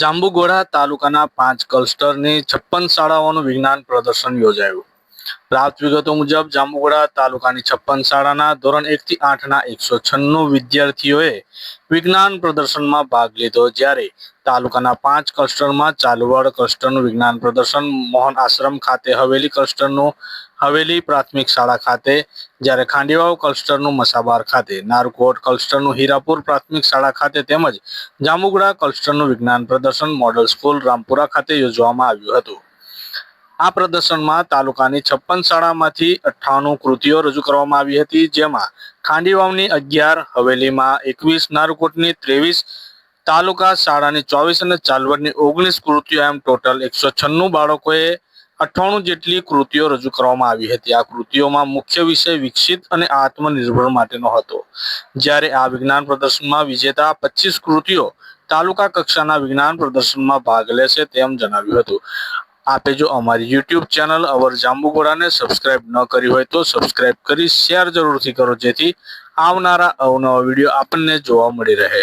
જાંબુઘોડા તાલુકાના પાંચ ક્લસ્ટરની છપ્પન શાળાઓનું વિજ્ઞાન પ્રદર્શન યોજાયું. પ્રાપ્ત વિગતો મુજબ જાંબુઘોડા તાલુકાની છપ્પન શાળાના ધોરણ એક થી આઠના એકસો છન્નું વિદ્યાર્થીઓએ વિજ્ઞાન પ્રદર્શનમાં ભાગ લીધો જ્યારે તાલુકાના પાંચ ક્લસ્ટરમાં ચાલુવાડ ક્લસ્ટરનું વિજ્ઞાન પ્રદર્શન, મોહન આશ્રમ ખાતે હવેલી ક્લસ્ટરનું હવેલી પ્રાથમિક શાળા ખાતે, જ્યારે ખાંડીવાવ ક્લસ્ટરનું મસાબાર ખાતે, નારકોટ ક્લસ્ટરનું હીરાપુર પ્રાથમિક શાળા ખાતે તેમજ જામુગડા ક્લસ્ટરનું વિજ્ઞાન પ્રદર્શન મોડલ સ્કૂલ રામપુરા ખાતે યોજવામાં આવ્યું હતું. આ પ્રદર્શનમાં તાલુકાની છપ્પન શાળામાંથી અઠ્ઠાણું કૃતિઓ રજૂ કરવામાં આવી હતી, જેમાં ખાંડીવાવની અગિયાર, હવેલીમાં એકવીસ, નારકોટની ત્રેવીસ, તાલુકા શાળાની ચોવીસ અને ચાલવડની ઓગણીસ કૃતિઓ એમ ટોટલ એકસો છન્નું બાળકોએ અઠ્ઠાણું જેટલી કૃતિઓ રજૂ કરવામાં આવી હતી. આ કૃતિઓમાં મુખ્ય વિષય વિકસિત અને આત્મનિર્ભર માટેનો હતો. જ્યારે આ વિજ્ઞાન પ્રદર્શનમાં વિજેતા પચીસ કૃતિઓ તાલુકા કક્ષાના વિજ્ઞાન પ્રદર્શનમાં ભાગ લેશે તેમ જણાવ્યું હતું. આપે જો અમારી યુટ્યુબ ચેનલ અવર જાંબુગોળાને સબસ્ક્રાઇબ ન કરી હોય તો સબસ્ક્રાઇબ કરી શેર જરૂરથી કરો જેથી આવનારા અવનવા વીડિયો આપણને જોવા મળી રહે.